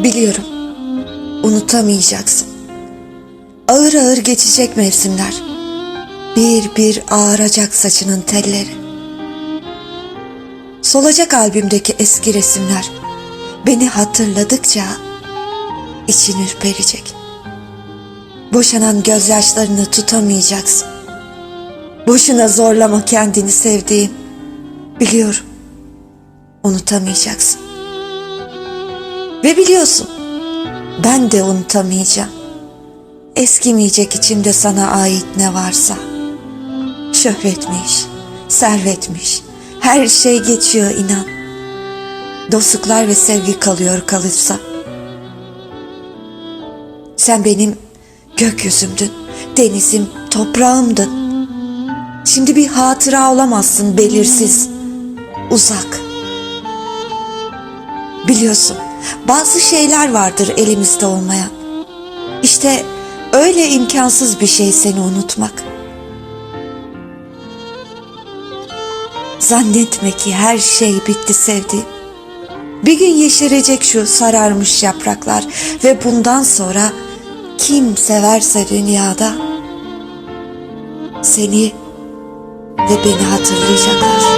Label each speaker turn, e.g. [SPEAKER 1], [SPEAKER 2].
[SPEAKER 1] Biliyorum. Unutamayacaksın. Ağır ağır geçecek mevsimler. Bir bir ağaracak saçının telleri. Solacak albümdeki eski resimler. Beni hatırladıkça için ürperecek. Boşanan gözyaşlarını tutamayacaksın. Boşuna zorlama kendini sevdiğim. Biliyorum. Unutamayacaksın. Ve biliyorsun. Ben de unutamayacağım. Eskimeyecek içimde sana ait ne varsa. Şöhretmiş, servetmiş, her şey geçiyor inan. Dostluklar ve sevgi kalıyor kalırsa. Sen benim gökyüzümdün, denizim, toprağımdın. Şimdi bir hatıra olamazsın belirsiz, uzak. Biliyorsun bazı şeyler vardır elimizde olmayan. İşte öyle imkansız bir şey seni unutmak. Zannetme ki her şey bitti sevdiğim. Bir gün yeşerecek şu sararmış yapraklar ve bundan sonra kim severse dünyada seni ve beni hatırlayacaklar.